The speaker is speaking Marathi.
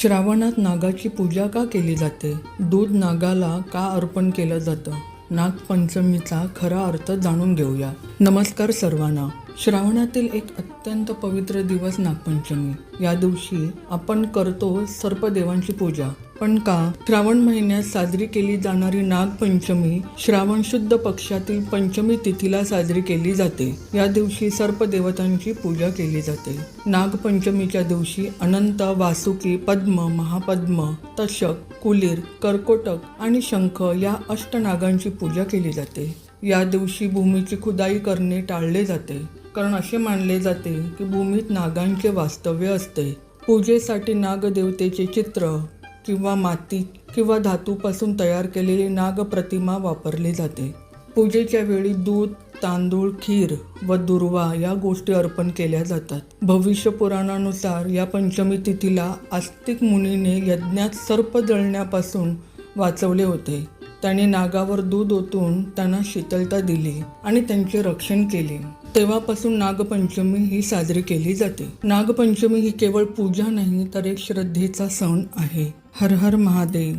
श्रावणात नागाची पूजा का केली जाते? दूध नागाला का अर्पण केलं जातं? नागपंचमीचा खरा अर्थ जाणून घेऊया. नमस्कार सर्वांना. श्रावणातील एक अत्यंत पवित्र दिवस नागपंचमी. या दिवशी आपण करतो सर्पदेवांची पूजा. पण का? श्रावण महिन्यात साजरी केली जाणारी नागपंचमी श्रावण शुद्ध पक्षातील पंचमी तिथीला साजरी केली जाते. या दिवशी सर्पदेवतांची पूजा केली जाते. नागपंचमीच्या दिवशी अनंत वासुकी पद्म महापद्म तशक कुलीर कर्कोटक आणि शंख या अष्टनागांची पूजा केली जाते. या दिवशी भूमीची खुदाई करणे टाळले जाते. कारण असे मानले जाते की भूमीत नागांचे वास्तव्य असते. पूजेसाठी नागदेवतेचे चित्र किंवा माती किंवा धातूपासून तयार केलेली नागप्रतिमा वापरली जाते. पूजेच्या वेळी दूध तांदूळ खीर व दुर्वा या गोष्टी अर्पण केल्या जातात. भविष्य पुराणानुसार या पंचमी तिथीला आस्तिक मुनीने यज्ञात सर्प जळण्यापासून वाचवले होते. त्याने नागावर दूध ओतून त्यांना शीतलता दिली आणि त्यांचे रक्षण केले. तेव्हापासून नागपंचमी ही साजरी केली जाते. नागपंचमी ही केवळ पूजा नाही तर एक श्रद्धेचा सण आहे. हर हर महादेव.